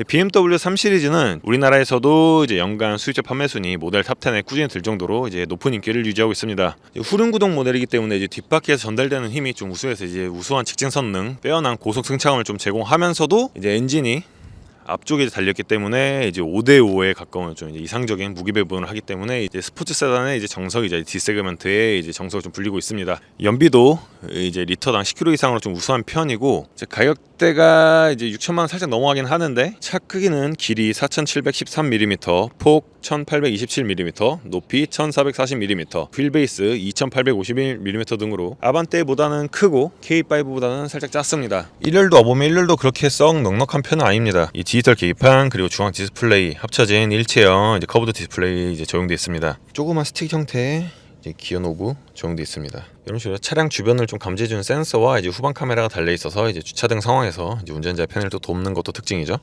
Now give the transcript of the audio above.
이 BMW 3 시리즈는 우리나라에서도 이제 연간 수입자 판매 순위 모델 탑 10에 꾸준히 들 정도로 이제 높은 인기를 유지하고 있습니다. 후륜 구동 모델이기 때문에 이제 뒷바퀴에서 전달되는 힘이 좀 우수해서 이제 우수한 직진 성능, 빼어난 고속 승차감을 좀 제공하면서도 이제 엔진이 앞쪽에 달렸기 때문에 이제 5대 5에 가까운 좀 이상적인 무기 배분을 하기 때문에 이제 스포츠 세단의 이제 정석이자 D 세그먼트의 이제 정석을 좀 불리고 있습니다. 연비도 이제 리터당 10km 이상으로 좀 우수한 편이고 가격대가 이제 6천만 원 살짝 넘어가긴 하는데 차 크기는 길이 4,713mm, 폭 1,827mm, 높이 1,440mm, 휠베이스 2,851mm 등으로 아반떼보다는 크고 K5보다는 살짝 작습니다. 1열도 와보면 1열도 그렇게 썩 넉넉한 편은 아닙니다. 이 디지털 계기판 그리고 중앙 디스플레이 합쳐진 일체형 이제 커브드 디스플레이 이제 적용되어 있습니다. 조그만 스틱 형태의 이제 기어 노브 적용되어 있습니다. 이런 식으로 차량 주변을 좀 감지해주는 센서와 이제 후방 카메라가 달려 있어서 이제 주차 등 상황에서 이제 운전자의 편의를 또 돕는 것도 특징이죠.